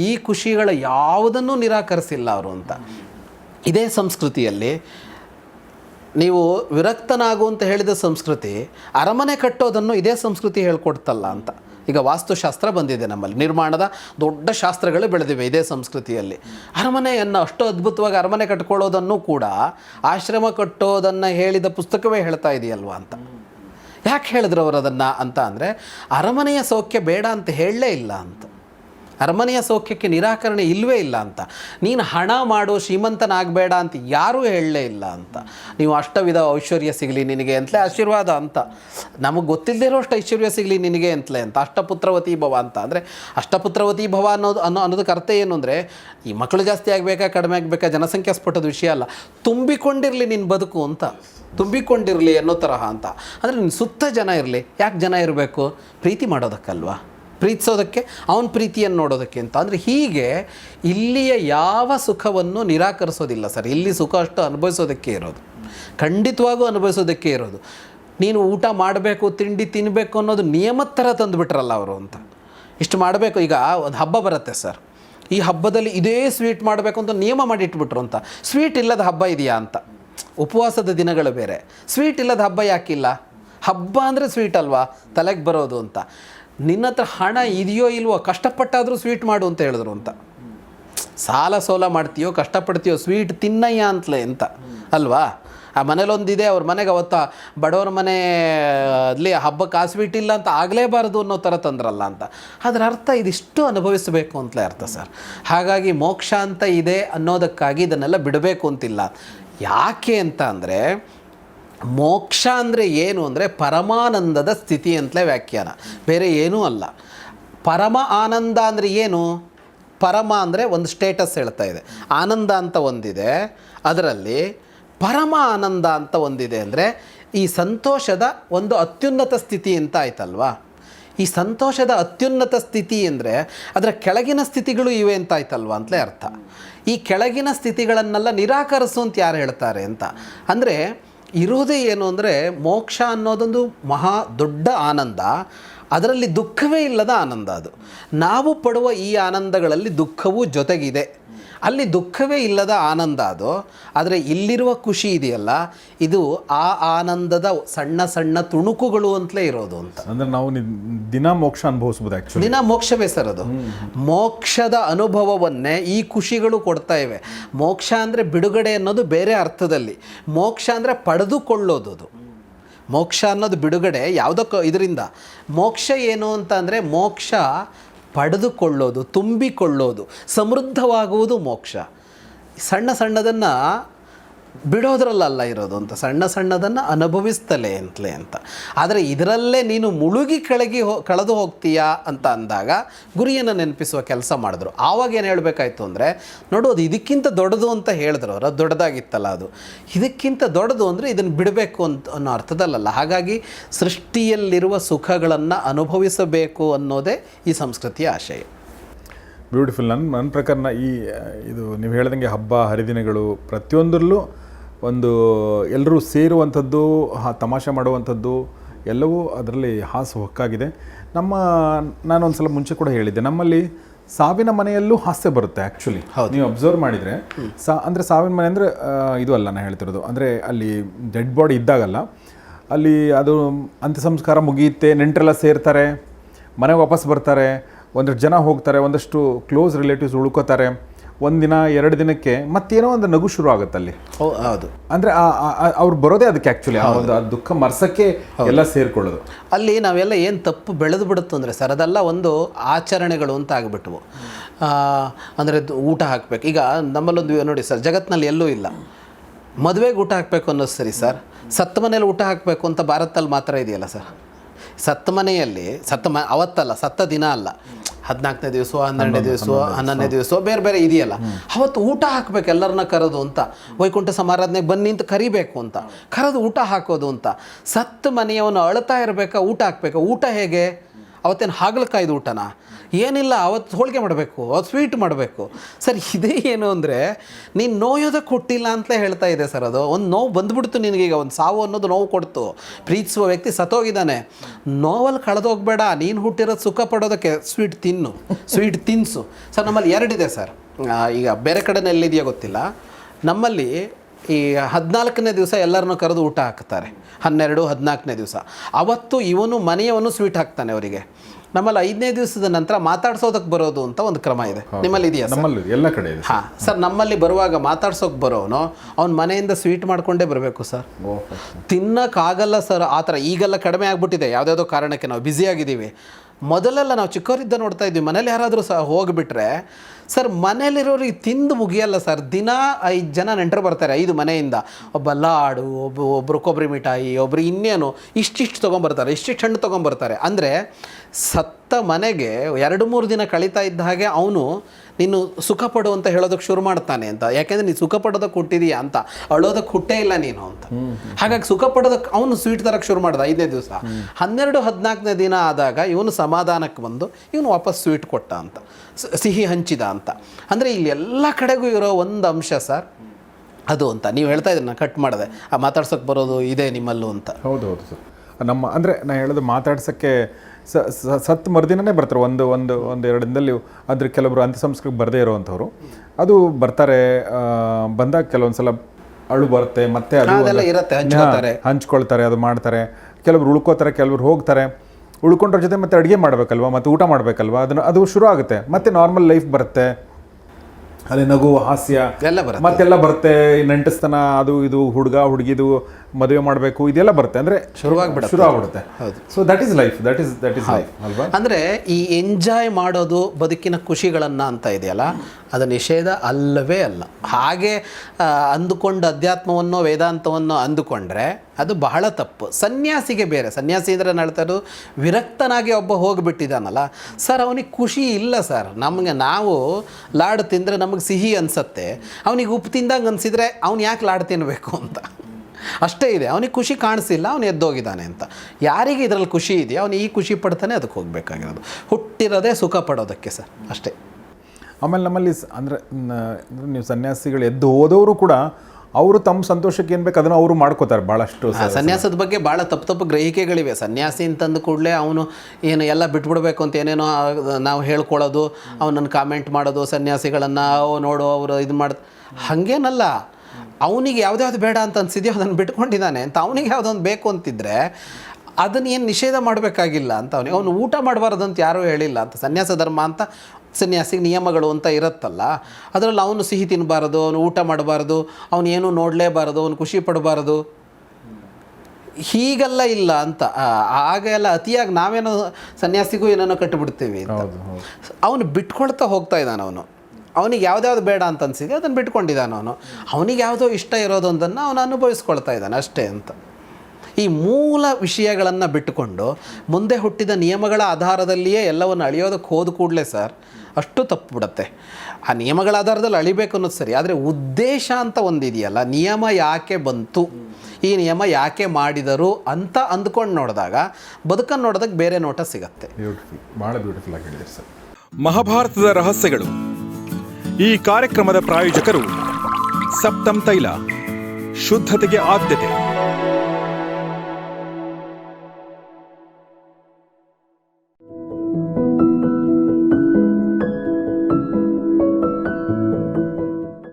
ಈ ಖುಷಿಗಳ ಯಾವುದನ್ನೂ ನಿರಾಕರಿಸಿಲ್ಲ ಅವರು ಅಂತ. ಇದೇ ಸಂಸ್ಕೃತಿಯಲ್ಲಿ ನೀವು ವಿರಕ್ತನಾಗು ಅಂತ ಹೇಳಿದ ಸಂಸ್ಕೃತಿ ಅರಮನೆ ಕಟ್ಟೋದನ್ನು ಇದೇ ಸಂಸ್ಕೃತಿ ಹೇಳ್ಕೊಡ್ತಲ್ಲ ಅಂತ. ಈಗ ವಾಸ್ತುಶಾಸ್ತ್ರ ಬಂದಿದೆ ನಮ್ಮಲ್ಲಿ. ನಿರ್ಮಾಣದ ದೊಡ್ಡ ಶಾಸ್ತ್ರಗಳು ಬೆಳೆದಿವೆ ಇದೇ ಸಂಸ್ಕೃತಿಯಲ್ಲಿ. ಅರಮನೆಯನ್ನು ಅಷ್ಟು ಅದ್ಭುತವಾಗಿ ಅರಮನೆ ಕಟ್ಕೊಳ್ಳೋದನ್ನು ಕೂಡ ಆಶ್ರಮ ಕಟ್ಟೋದನ್ನು ಹೇಳಿದ ಪುಸ್ತಕವೇ ಹೇಳ್ತಾ ಇದೆಯಲ್ವಾ ಅಂತ. ಯಾಕೆ ಹೇಳಿದ್ರು ಅವರು ಅದನ್ನು ಅಂತ ಅಂದರೆ ಅರಮನೆಯ ಸೌಖ್ಯ ಬೇಡ ಅಂತ ಹೇಳಲೇ ಇಲ್ಲ ಅಂತ. ಅರಮನೆಯ ಸೌಖ್ಯಕ್ಕೆ ನಿರಾಕರಣೆ ಇಲ್ಲವೇ ಇಲ್ಲ ಅಂತ. ನೀನು ಹಣ ಮಾಡು, ಶ್ರೀಮಂತನಾಗಬೇಡ ಅಂತ ಯಾರೂ ಹೇಳಲೇ ಇಲ್ಲ ಅಂತ. ನೀವು ಅಷ್ಟವಿಧ ಐಶ್ವರ್ಯ ಸಿಗಲಿ ನಿನಗೆ ಅಂತಲೇ ಆಶೀರ್ವಾದ ಅಂತ. ನಮಗೆ ಗೊತ್ತಿಲ್ಲದೆ ಇರೋಷ್ಟು ಐಶ್ವರ್ಯ ಸಿಗಲಿ ನಿನಗೆ ಅಂತಲೇ ಅಂತ. ಅಷ್ಟಪುತ್ರವತಿ ಭವ ಅಂತ. ಅಂದರೆ ಅಷ್ಟಪುತ್ರವತಿ ಭವ ಅನ್ನೋದು ಅನ್ನೋ ಅನ್ನೋದಕ್ಕೆ ಅರ್ಥ ಏನು ಅಂದರೆ, ಈ ಮಕ್ಕಳು ಜಾಸ್ತಿ ಆಗಬೇಕಾ, ಕಡಿಮೆ ಆಗಬೇಕಾ ಜನಸಂಖ್ಯಾ ಸ್ಫೋಟದ ವಿಷಯ ಅಲ್ಲ. ತುಂಬಿಕೊಂಡಿರಲಿ ನಿನ್ನ ಬದುಕು ಅಂತ. ತುಂಬಿಕೊಂಡಿರಲಿ ಅನ್ನೋ ತರಹ ಅಂತ. ಅಂದರೆ ನಿನ್ನ ಸುತ್ತ ಜನ ಇರಲಿ. ಯಾಕೆ ಜನ ಇರಬೇಕು? ಪ್ರೀತಿ ಮಾಡೋದಕ್ಕಲ್ವಾ? ಪ್ರೀತಿಸೋದಕ್ಕೆ, ಅವನ ಪ್ರೀತಿಯನ್ನು ನೋಡೋದಕ್ಕೆ ಅಂತ. ಅಂದರೆ ಹೀಗೆ ಇಲ್ಲಿಯ ಯಾವ ಸುಖವನ್ನು ನಿರಾಕರಿಸೋದಿಲ್ಲ ಸರ್. ಇಲ್ಲಿ ಸುಖ ಅಷ್ಟು ಅನುಭವಿಸೋದಕ್ಕೆ ಇರೋದು. ಖಂಡಿತವಾಗೂ ಅನುಭವಿಸೋದಕ್ಕೆ ಇರೋದು. ನೀನು ಊಟ ಮಾಡಬೇಕು, ತಿಂಡಿ ತಿನ್ನಬೇಕು ಅನ್ನೋದು ನಿಯಮದ ಥರ ತಂದುಬಿಟ್ರಲ್ಲ ಅವರು ಅಂತ. ಇಷ್ಟು ಮಾಡಬೇಕು, ಈಗ ಒಂದು ಹಬ್ಬ ಬರುತ್ತೆ ಸರ್. ಈ ಹಬ್ಬದಲ್ಲಿ ಇದೇ ಸ್ವೀಟ್ ಮಾಡಬೇಕು ಅಂತ ನಿಯಮ ಮಾಡಿ ಇಟ್ಬಿಟ್ರು ಅಂತ. ಸ್ವೀಟ್ ಇಲ್ಲದ ಹಬ್ಬ ಇದೆಯಾ ಅಂತ. ಉಪವಾಸದ ದಿನಗಳು ಬೇರೆ. ಸ್ವೀಟ್ ಇಲ್ಲದ ಹಬ್ಬ ಯಾಕಿಲ್ಲ? ಹಬ್ಬ ಅಂದರೆ ಸ್ವೀಟ್ ಅಲ್ವಾ? ತಲೆಗೆ ಬರೋದು ಅಂತ. ನಿನ್ನ ಹತ್ರ ಹಣ ಇದೆಯೋ ಇಲ್ವೋ, ಕಷ್ಟಪಟ್ಟಾದರೂ ಸ್ವೀಟ್ ಮಾಡು ಅಂತ ಹೇಳಿದ್ರು ಅಂತ. ಸಾಲ ಸೋಲ ಮಾಡ್ತೀಯೋ, ಕಷ್ಟಪಡ್ತೀಯೋ, ಸ್ವೀಟ್ ತಿನ್ನಯ್ಯ ಅಂತಲೇ ಅಂತ. ಅಲ್ವಾ? ಆ ಮನೇಲೊಂದಿದೆ, ಅವ್ರ ಮನೆಗೆ ಅವತ್ತ ಬಡವ್ರ ಮನೆ, ಅಲ್ಲಿ ಹಬ್ಬಕ್ಕೆ ಆ ಸ್ವೀಟ್ ಇಲ್ಲ ಅಂತ ಆಗಲೇಬಾರದು ಅನ್ನೋ ಥರ ತಂದ್ರಲ್ಲ ಅಂತ. ಅದರ ಅರ್ಥ ಇದಿಷ್ಟು ಅನುಭವಿಸಬೇಕು ಅಂತಲೇ ಅರ್ಥ ಸರ್. ಹಾಗಾಗಿ ಮೋಕ್ಷ ಅಂತ ಇದೆ ಅನ್ನೋದಕ್ಕಾಗಿ ಇದನ್ನೆಲ್ಲ ಬಿಡಬೇಕು ಅಂತಿಲ್ಲ. ಯಾಕೆ ಅಂತ ಅಂದರೆ ಮೋಕ್ಷ ಅಂದರೆ ಏನು ಅಂದರೆ ಪರಮಾನಂದದ ಸ್ಥಿತಿ ಅಂತಲೇ ವ್ಯಾಖ್ಯಾನ. ಬೇರೆ ಏನೂ ಅಲ್ಲ. ಪರಮ ಆನಂದ ಅಂದರೆ ಏನು? ಪರಮ ಅಂದರೆ ಒಂದು ಸ್ಟೇಟಸ್ ಹೇಳ್ತಾ ಇದೆ. ಆನಂದ ಅಂತ ಒಂದಿದೆ. ಅದರಲ್ಲಿ ಪರಮ ಆನಂದ ಅಂತ ಒಂದಿದೆ ಅಂದರೆ ಈ ಸಂತೋಷದ ಒಂದು ಅತ್ಯುನ್ನತ ಸ್ಥಿತಿ ಅಂತ ಆಯ್ತಲ್ವಾ? ಈ ಸಂತೋಷದ ಅತ್ಯುನ್ನತ ಸ್ಥಿತಿ ಅಂದರೆ ಅದರ ಕೆಳಗಿನ ಸ್ಥಿತಿಗಳು ಇವೆ ಅಂತ ಆಯ್ತಲ್ವಾ ಅಂತಲೇ ಅರ್ಥ. ಈ ಕೆಳಗಿನ ಸ್ಥಿತಿಗಳನ್ನೆಲ್ಲ ನಿರಾಕರಿಸು ಅಂತ ಯಾರು ಹೇಳ್ತಾರೆ ಅಂತ? ಅಂದರೆ ಇರೋದೇ ಏನು ಅಂದರೆ ಮೋಕ್ಷ ಅನ್ನೋದೊಂದು ಮಹಾ ದೊಡ್ಡ ಆನಂದ, ಅದರಲ್ಲಿ ದುಃಖವೇ ಇಲ್ಲದ ಆನಂದ ಅದು. ನಾವು ಪಡುವ ಈ ಆನಂದಗಳಲ್ಲಿ ದುಃಖವೂ ಜೊತೆಗಿದೆ. ಅಲ್ಲಿ ದುಃಖವೇ ಇಲ್ಲದ ಆನಂದ ಅದು. ಆದರೆ ಇಲ್ಲಿರುವ ಖುಷಿ ಇದೆಯಲ್ಲ ಇದು ಆ ಆನಂದದ ಸಣ್ಣ ಸಣ್ಣ ತುಣುಕುಗಳು ಅಂತಲೇ ಇರೋದು ಅಂತ. ಅಂದ್ರೆ ನಾವು ದಿನ ಮೋಕ್ಷ ಅನುಭವಿಸ್ಬೋದು ಆ್ಯಕ್ಚುಲಿ ದಿನ ಮೋಕ್ಷವೇ ಸರ್ ಅದು. ಮೋಕ್ಷದ ಅನುಭವವನ್ನೇ ಈ ಖುಷಿಗಳು ಕೊಡ್ತಾ ಇವೆ. ಮೋಕ್ಷ ಅಂದರೆ ಬಿಡುಗಡೆ ಅನ್ನೋದು ಬೇರೆ ಅರ್ಥದಲ್ಲಿ. ಮೋಕ್ಷ ಅಂದರೆ ಪಡೆದುಕೊಳ್ಳೋದು ಅದು. ಮೋಕ್ಷ ಅನ್ನೋದು ಬಿಡುಗಡೆ ಯಾವುದಕ್ಕೂ ಇದರಿಂದ. ಮೋಕ್ಷ ಏನು ಅಂತ ಅಂದರೆ ಮೋಕ್ಷ ಪಡೆದುಕೊಳ್ಳೋದು ತುಂಬಿಕೊಳ್ಳೋದು ಸಮೃದ್ಧವಾಗುವುದು ಮೋಕ್ಷ. ಸಣ್ಣ ಸಣ್ಣದನ್ನು ಬಿಡೋದ್ರಲ್ಲ ಇರೋದು ಅಂತ, ಸಣ್ಣ ಸಣ್ಣದನ್ನು ಅನುಭವಿಸ್ತಲೇ ಅಂತಲೇ ಅಂತ. ಆದರೆ ಇದರಲ್ಲೇ ನೀನು ಮುಳುಗಿ ಕೆಳಗಿ ಹೋ, ಕಳೆದು ಹೋಗ್ತೀಯಾ ಅಂತ ಅಂದಾಗ ಗುರಿಯನ್ನು ನೆನಪಿಸುವ ಕೆಲಸ ಮಾಡಿದ್ರು. ಆವಾಗ ಏನು ಹೇಳಬೇಕಾಯ್ತು ಅಂದರೆ, ನೋಡು ಅದು ಇದಕ್ಕಿಂತ ದೊಡ್ಡದು ಅಂತ ಹೇಳಿದ್ರು ಅವರು ದೊಡ್ಡದಾಗಿತ್ತಲ್ಲ ಅದು. ಇದಕ್ಕಿಂತ ದೊಡ್ಡದು ಅಂದರೆ ಇದನ್ನು ಬಿಡಬೇಕು ಅಂತ ಅನ್ನೋ ಅರ್ಥದಲ್ಲಲ್ಲ. ಹಾಗಾಗಿ ಸೃಷ್ಟಿಯಲ್ಲಿರುವ ಸುಖಗಳನ್ನು ಅನುಭವಿಸಬೇಕು ಅನ್ನೋದೇ ಈ ಸಂಸ್ಕೃತಿಯ ಆಶಯ. ಬ್ಯೂಟಿಫುಲ್ ನನ್ನ ನನ್ನ ಪ್ರಕಾರ ಈ, ಇದು ನೀವು ಹೇಳ್ದಂಗೆ ಹಬ್ಬ, ಹರಿದಿನಗಳು ಪ್ರತಿಯೊಂದರಲ್ಲೂ ಒಂದು ಎಲ್ಲರೂ ಸೇರುವಂಥದ್ದು ಹಾ ತಮಾಷೆ ಮಾಡುವಂಥದ್ದು ಎಲ್ಲವೂ ಅದರಲ್ಲಿ ಹಾಸು ಹೊಕ್ಕಾಗಿದೆ. ನಮ್ಮ ನಾನೊಂದು ಸಲ ಮುಂಚೆ ಕೂಡ ಹೇಳಿದ್ದೆ ನಮ್ಮಲ್ಲಿ ಸಾವಿನ ಮನೆಯಲ್ಲೂ ಹಾಸ್ಯ ಬರುತ್ತೆ ಆ್ಯಕ್ಚುಲಿ ನೀವು ಅಬ್ಸರ್ವ್ ಮಾಡಿದರೆ ಸಾ ಅಂದರೆ ಸಾವಿನ ಮನೆ ಅಂದರೆ ಇದು ಅಲ್ಲ ನಾನು ಹೇಳ್ತಿರೋದು ಅಂದರೆ ಅಲ್ಲಿ ಡೆಡ್ ಬಾಡಿ ಇದ್ದಾಗಲ್ಲ ಅಲ್ಲಿ ಅದು ಅಂತ್ಯ ಸಂಸ್ಕಾರ ಮುಗಿಯುತ್ತೆ ನೆಂಟರೆಲ್ಲ ಸೇರ್ತಾರೆ ಮನೆಗೆ ವಾಪಸ್ ಬರ್ತಾರೆ ಒಂದಷ್ಟು ಜನ ಹೋಗ್ತಾರೆ ಒಂದಷ್ಟು ಕ್ಲೋಸ್ ರಿಲೇಟಿವ್ಸ್ ಉಳ್ಕೋತಾರೆ. ಒಂದಿನ ಎರಡು ದಿನಕ್ಕೆ ಮತ್ತೇನೋ ಒಂದು ನಗು ಶುರು ಆಗುತ್ತೆ ಅಲ್ಲಿ ಹೌದು. ಅಂದ್ರೆ ಅವ್ರು ಬರೋದೇ ಅದಕ್ಕೆ ಆ್ಯಕ್ಚುಲಿ ಆ ಒಂದು ಆ ದುಃಖ ಮರ್ಸಕ್ಕೆ ಎಲ್ಲ ಸೇರ್ಕೊಳ್ಳೋದು. ಅಲ್ಲಿ ನಾವೆಲ್ಲ ಏನು ತಪ್ಪು ಬೆಳೆದು ಬಿಡುತ್ತೆ ಅಂದರೆ ಸರ್ ಅದೆಲ್ಲ ಒಂದು ಆಚರಣೆಗಳು ಅಂತ ಆಗಿಬಿಟ್ವು. ಅಂದರೆ ಊಟ ಹಾಕಬೇಕು. ಈಗ ನಮ್ಮಲ್ಲೊಂದು ನೋಡಿ ಸರ್ ಜಗತ್ತಿನಲ್ಲಿ ಎಲ್ಲೂ ಇಲ್ಲ. ಮದುವೆಗೆ ಊಟ ಹಾಕಬೇಕು ಅನ್ನೋದು ಸರಿ ಸರ್. ಸತ್ತ ಮನೇಲಿ ಊಟ ಹಾಕಬೇಕು ಅಂತ ಭಾರತದಲ್ಲಿ ಮಾತ್ರ ಇದೆಯಲ್ಲ ಸರ್? ಸತ್ತ ಮನೆಯಲ್ಲಿ ಸತ್ತ ಮ ಅವತ್ತಲ್ಲ ಸತ್ತ ದಿನ ಅಲ್ಲ. ಹದಿನಾಲ್ಕನೇ ದಿವಸ ಹನ್ನೆರಡನೇ ದಿವಸ ಹನ್ನೊಂದನೇ ದಿವಸ ಬೇರೆ ಬೇರೆ ಇದೆಯಲ್ಲ. ಅವತ್ತು ಊಟ ಹಾಕ್ಬೇಕು ಎಲ್ಲರನ್ನ ಕರೆದು ಅಂತ. ವೈಕುಂಠ ಸಮಾರಾಧನೆಗೆ ಬನ್ನಿ ಅಂತ ಕರಿಬೇಕು ಅಂತ. ಕರೆದು ಊಟ ಹಾಕೋದು ಅಂತ. ಸತ್ತು ಮನೆಯವನು ಅಳ್ತಾ ಇರಬೇಕಾ ಊಟ ಹಾಕ್ಬೇಕಾ? ಊಟ ಹೇಗೆ? ಅವತ್ತೇನು ಹಾಗಲಕಾಯ್ದು ಊಟನಾ? ಏನಿಲ್ಲ, ಅವತ್ತು ಹೋಳಿಗೆ ಮಾಡಬೇಕು, ಅವತ್ತು ಸ್ವೀಟ್ ಮಾಡಬೇಕು. ಸರ್, ಇದೇ ಏನು ಅಂದರೆ, ನೀನು ನೋಯೋದಕ್ಕೆ ಕೊಟ್ಟಿಲ್ಲ ಅಂತಲೇ ಹೇಳ್ತಾ ಇದೆ ಸರ್ ಅದು. ಒಂದು ನೋವು ಬಂದ್ಬಿಡ್ತು ನಿನಗೀಗ, ಒಂದು ಸಾವು ಅನ್ನೋದು ನೋವು ಕೊಡ್ತು. ಪ್ರೀತಿಸುವ ವ್ಯಕ್ತಿ ಸತ್ತೋಗಿದ್ದಾನೆ. ನೋವಲ್ಲಿ ಕಳೆದೋಗ್ಬೇಡ, ನೀನು ಹುಟ್ಟಿರೋದು ಸುಖ ಪಡೋದಕ್ಕೆ ಸ್ವೀಟ್ ತಿನ್ನು ಸ್ವೀಟ್ ತಿನ್ಸು. ಸರ್, ನಮ್ಮಲ್ಲಿ ಎರಡಿದೆ ಸರ್. ಈಗ ಬೇರೆ ಕಡೆನೇ ಎಲ್ಲಿದೆಯೋ ಗೊತ್ತಿಲ್ಲ. ನಮ್ಮಲ್ಲಿ ಈ ಹದಿನಾಲ್ಕನೇ ದಿವಸ ಎಲ್ಲರನ್ನೂ ಕರೆದು ಊಟ ಹಾಕ್ತಾರೆ. ಹನ್ನೆರಡು, ಹದಿನಾಲ್ಕನೇ ದಿವಸ. ಅವತ್ತು ಇವನು ಮನೆಯವನು ಸ್ವೀಟ್ ಹಾಕ್ತಾನೆ ಅವರಿಗೆ. ನಮ್ಮಲ್ಲಿ ಐದನೇ ದಿವಸದ ನಂತರ ಮಾತಾಡ್ಸೋದಕ್ಕೆ ಬರೋದು ಅಂತ ಒಂದು ಕ್ರಮ ಇದೆ. ನಿಮ್ಮಲ್ಲಿ ಇದೆಯಾ ನಮ್ಮಲ್ಲಿ ಎಲ್ಲ ಕಡೆ ಇದೆ ಹಾಂ ಸರ್. ನಮ್ಮಲ್ಲಿ ಬರುವಾಗ ಮಾತಾಡ್ಸೋಕೆ ಬರೋನು ಅವ್ನ ಮನೆಯಿಂದ ಸ್ವೀಟ್ ಮಾಡ್ಕೊಂಡೇ ಬರಬೇಕು ಸರ್. ತಿನ್ನೋಕ್ಕಾಗಲ್ಲ ಸರ್ ಆ ಥರ ಈಗೆಲ್ಲ ಕಡಿಮೆ ಆಗಿಬಿಟ್ಟಿದೆ. ಯಾವುದ್ಯಾವುದೋ ಕಾರಣಕ್ಕೆ ನಾವು ಬ್ಯುಸಿ ಆಗಿದ್ದೀವಿ. ಮೊದಲೆಲ್ಲ ನಾವು ಚಿಕ್ಕವರಿದ್ದ ನೋಡ್ತಾ ಇದ್ವಿ. ಮನೇಲಿ ಯಾರಾದರೂ ಸಹ ಹೋಗಿಬಿಟ್ರೆ ಸರ್ ಮನೇಲಿರೋರಿಗೆ ತಿಂದು ಮುಗಿಯಲ್ಲ ಸರ್. ದಿನ ಐದು ಜನ ನೆಂಟರು ಬರ್ತಾರೆ ಐದು ಮನೆಯಿಂದ. ಒಬ್ಬ ಲಾಡು, ಒಬ್ಬ ಒಬ್ಬರು ಕೊಬ್ಬರಿ ಮಿಠಾಯಿ ಒಬ್ಬರು ಇನ್ನೇನು, ಇಷ್ಟಿಷ್ಟು ತೊಗೊಂಬರ್ತಾರೆ, ಇಷ್ಟಿಷ್ಟು ಹಣ್ಣು ತೊಗೊಂಬರ್ತಾರೆ. ಅಂದರೆ ಸತ್ತ ಮನೆಗೆ ಎರಡು ಮೂರು ದಿನ ಕಳೀತಾ ಇದ್ದ ಹಾಗೆ ಅವನು ನೀನು ಸುಖ ಪಡು ಅಂತ ಹೇಳೋದಕ್ಕೆ ಶುರು ಮಾಡ್ತಾನೆ ಅಂತ. ಯಾಕೆಂದ್ರೆ ನೀನು ಸುಖ ಪಡೋದಕ್ಕೆ ಹುಟ್ಟಿದೀಯಾ ಅಂತ. ಅಳೋದಕ್ಕೆ ಹುಟ್ಟೇ ಇಲ್ಲ ನೀನು ಅಂತ. ಹಾಗಾಗಿ ಸುಖ ಪಡೋದಕ್ಕೆ ಅವನು ಸ್ವೀಟ್ ತರಕ್ಕೆ ಶುರು ಮಾಡ್ದ ಐದನೇ ದಿವಸ. ಹನ್ನೆರಡು ಹದಿನಾಲ್ಕನೇ ದಿನ ಆದಾಗ ಇವನು ಸಮಾಧಾನಕ್ಕೆ ಬಂದು ಇವನು ವಾಪಸ್ ಸ್ವೀಟ್ ಕೊಟ್ಟ ಅಂತ ಸಿಹಿ ಹಂಚಿದ ಅಂತ. ಅಂದರೆ ಇಲ್ಲಿ ಎಲ್ಲ ಕಡೆಗೂ ಇರೋ ಒಂದು ಅಂಶ ಸರ್ ಅದು ಅಂತ. ನೀವು ಹೇಳ್ತಾ ಇದ್ರಿ ನಾನು ಕಟ್ ಮಾಡಿದೆ. ಆ ಮಾತಾಡ್ಸೋಕ್ಕೆ ಬರೋದು ಇದೆ ನಿಮ್ಮಲ್ಲೂ ಅಂತ. ಹೌದು ಹೌದು ಸರ್. ನಮ್ಮ ಅಂದರೆ ನಾನು ಹೇಳೋದು ಮಾತಾಡ್ಸೋಕ್ಕೆ ಸತ್ ಮರುದಿನನೇ ಬರ್ತಾರೆ. ಒಂದು ಒಂದು ಒಂದು ಎರಡು ದಿನದಲ್ಲಿ ಅದ್ರ ಕೆಲವರು ಅಂತ್ಯ ಸಂಸ್ಕೃತಿಗೆ ಬರದೇ ಇರುವಂಥವ್ರು. ಅದು ಬರ್ತಾರೆ ಬಂದಾಗ ಕೆಲವೊಂದು ಸಲ ಅಳು ಬರುತ್ತೆ ಮತ್ತೆ ಅದು ಇರುತ್ತೆ. ಹಂಚ್ಕೊಳ್ತಾರೆ ಅದು ಮಾಡ್ತಾರೆ. ಕೆಲವರು ಉಳ್ಕೋತಾರೆ ಕೆಲವರು ಹೋಗ್ತಾರೆ. ಉಳ್ಕೊಂಡ್ರ ಜೊತೆ ಮತ್ತೆ ಅಡುಗೆ ಮಾಡಬೇಕಲ್ವಾ ಮತ್ತೆ ಊಟ ಮಾಡಬೇಕಲ್ವಾ ಅದನ್ನು ಅದು ಶುರು ಆಗುತ್ತೆ. ಮತ್ತೆ ನಾರ್ಮಲ್ ಲೈಫ್ ಬರುತ್ತೆ. ಅಲ್ಲಿ ನಗು ಹಾಸ್ಯ ಎಲ್ಲ ಬರುತ್ತೆ. ಮತ್ತೆಲ್ಲ ಬರುತ್ತೆ ನೆಂಟಸ್ತನ ಅದು ಇದು ಹುಡುಗ ಹುಡುಗಿದು ಮದುವೆ ಮಾಡಬೇಕು ಇದೆಲ್ಲ ಬರುತ್ತೆ. ಅಂದ್ರೆ ಶುರುವಾಗ್ಬಿಡುತ್ತೆ. ಶುರು ಆಗ್ಬಿಡುತ್ತೆ so that is life that is that is life ಅಲ್ವಾ? ಅಂದರೆ ಈ ಎಂಜಾಯ್ ಮಾಡೋದು ಬದುಕಿನ ಖುಷಿಗಳನ್ನು ಅಂತ ಇದೆಯಲ್ಲ ಅದು ನಿಷೇಧ ಅಲ್ಲವೇ ಅಲ್ಲ. ಹಾಗೆ ಅಂದುಕೊಂಡು ಅಧ್ಯಾತ್ಮವನ್ನು ವೇದಾಂತವನ್ನು ಅಂದುಕೊಂಡ್ರೆ ಅದು ಬಹಳ ತಪ್ಪು. ಸನ್ಯಾಸಿಗೆ ಬೇರೆ. ಸನ್ಯಾಸಿ ಅಂದರೆ ಹೇಳ್ತಾ ಇರೋದು? ವಿರಕ್ತನಾಗಿ ಒಬ್ಬ ಹೋಗಿಬಿಟ್ಟಿದ್ದಾನಲ್ಲ ಸರ್ ಅವನಿಗೆ ಖುಷಿ ಇಲ್ಲ ಸರ್. ನಮಗೆ ನಾವು ಲಾಡು ತಿಂದರೆ ನಮಗೆ ಸಿಹಿ ಅನಿಸತ್ತೆ. ಅವನಿಗೆ ಉಪ್ಪು ತಿಂದಂಗೆ ಅನಿಸಿದರೆ ಅವ್ನು ಯಾಕೆ ಲಾಡು ತಿನ್ನಬೇಕು ಅಂತ? ಅಷ್ಟೇ ಇದೆ. ಅವನಿಗೆ ಖುಷಿ ಕಾಣಿಸಿಲ್ಲ ಅವನು ಎದ್ದೋಗಿದ್ದಾನೆ ಅಂತ. ಯಾರಿಗೆ ಇದರಲ್ಲಿ ಖುಷಿ ಇದೆಯೋ ಅವನು ಈ ಖುಷಿ ಪಡ್ತಾನೆ ಅದಕ್ಕೆ ಹೋಗಬೇಕಾಗಿರೋದು. ಹುಟ್ಟಿರೋದೇ ಸುಖ ಪಡೋದಕ್ಕೆ ಸರ್ ಅಷ್ಟೇ. ಆಮೇಲೆ ನಮ್ಮಲ್ಲಿ ಅಂದರೆ ನೀವು ಸನ್ಯಾಸಿಗಳು ಎದ್ದು ಹೋದವರು ಕೂಡ ಅವರು ತಮ್ಮ ಸಂತೋಷಕ್ಕೆ ಏನು ಬೇಕು ಅದನ್ನು ಅವರು ಮಾಡ್ಕೋತಾರೆ ಭಾಳಷ್ಟು ಸನ್ಯಾಸದ ಬಗ್ಗೆ ಭಾಳ ತಪ್ಪು ತಪ್ಪು ಗ್ರಹಿಕೆಗಳಿವೆ. ಸನ್ಯಾಸಿ ಅಂತಂದು ಕೂಡಲೇ ಅವನು ಏನು ಎಲ್ಲ ಬಿಟ್ಬಿಡ್ಬೇಕು ಅಂತ ಏನೇನೋ ನಾವು ಹೇಳ್ಕೊಳ್ಳೋದು ಅವನನ್ನು ಕಾಮೆಂಟ್ ಮಾಡೋದು ಸನ್ಯಾಸಿಗಳನ್ನು ನೋಡೋ ನೋಡು ಅವರು ಇದು ಮಾಡ್ ಹಾಗೇನಲ್ಲ. ಅವನಿಗೆ ಯಾವ್ದ್ಯಾವ್ದು ಬೇಡ ಅಂತ ಅನ್ಸಿದ್ಯೋ ಅದನ್ನು ಬಿಟ್ಕೊಂಡಿದ್ದಾನೆ ಅಂತ ಅವನಿಗೆ ಯಾವುದೊಂದು ಬೇಕು ಅಂತಿದ್ರೆ ಅದನ್ನು ಏನು ನಿಷೇಧ ಮಾಡಬೇಕಾಗಿಲ್ಲ ಅಂತ ಅವನಿಗೆ. ಅವನು ಊಟ ಮಾಡಬಾರ್ದು ಅಂತ ಯಾರೂ ಹೇಳಿಲ್ಲ ಅಂತ. ಸನ್ಯಾಸ ಧರ್ಮ ಅಂತ ಸನ್ಯಾಸಿಗೆ ನಿಯಮಗಳು ಅಂತ ಇರುತ್ತಲ್ಲ ಅದರಲ್ಲಿ ಅವನು ಸಿಹಿ ತಿನ್ನಬಾರದು ಅವನು ಊಟ ಮಾಡಬಾರ್ದು ಅವನು ಏನೂ ನೋಡಲೇಬಾರದು ಅವನು ಖುಷಿ ಪಡಬಾರದು. ಹೀಗೆಲ್ಲ ಇಲ್ಲ ಅಂತ. ಆಗ ಎಲ್ಲ ಅತಿಯಾಗಿ ನಾವೇನೋ ಸನ್ಯಾಸಿಗೂ ಏನೇನೋ ಕಟ್ಟಿಬಿಡ್ತೀವಿ ಅವನು ಬಿಟ್ಕೊಳ್ತಾ ಹೋಗ್ತಾ ಇದ್ದಾನೆ ಅವನು. ಅವನಿಗೆ ಯಾವ್ದ್ಯಾವ್ದು ಬೇಡ ಅಂತ ಅನಿಸಿದೆ ಅದನ್ನು ಬಿಟ್ಕೊಂಡಿದ್ದಾನೆ ಅವನು. ಅವನಿಗೆ ಯಾವುದೋ ಇಷ್ಟ ಇರೋದೊಂದನ್ನು ಅವನು ಅನುಭವಿಸ್ಕೊಳ್ತಾ ಇದ್ದಾನೆ ಅಷ್ಟೇ ಅಂತ. ಈ ಮೂಲ ವಿಷಯಗಳನ್ನು ಬಿಟ್ಟುಕೊಂಡು ಮುಂದೆ ಹುಟ್ಟಿದ ನಿಯಮಗಳ ಆಧಾರದಲ್ಲಿಯೇ ಎಲ್ಲವನ್ನು ಅಳಿಯೋದಕ್ಕೆ ಹೋದ ಕೂಡಲೇ ಸರ್ ಅಷ್ಟು ತಪ್ಪು ಬಿಡುತ್ತೆ. ಆ ನಿಯಮಗಳ ಆಧಾರದಲ್ಲಿ ಅಳಿಬೇಕು ಅನ್ನೋದು ಸರಿ ಆದರೆ ಉದ್ದೇಶ ಅಂತ ಒಂದಿದೆಯಲ್ಲ ನಿಯಮ ಯಾಕೆ ಬಂತು? ಈ ನಿಯಮ ಯಾಕೆ ಮಾಡಿದರು ಅಂತ ಅಂದ್ಕೊಂಡು ನೋಡಿದಾಗ ಬದುಕನ್ನು ನೋಡೋದಕ್ಕೆ ಬೇರೆ ನೋಟ ಸಿಗುತ್ತೆ. ಬ್ಯೂಟಿಫುಲ್ ಭಾಳ ಬ್ಯೂಟಿಫುಲ್ ಆಗಿ ಹೇಳಿದ್ರಿ ಸರ್. ಮಹಾಭಾರತದ ರಹಸ್ಯಗಳು. ಈ ಕಾರ್ಯಕ್ರಮದ ಪ್ರಾಯೋಜಕರು ಸಪ್ತಂ ತೈಲ ಶುದ್ಧತೆಗೆ ಆದ್ಯತೆ.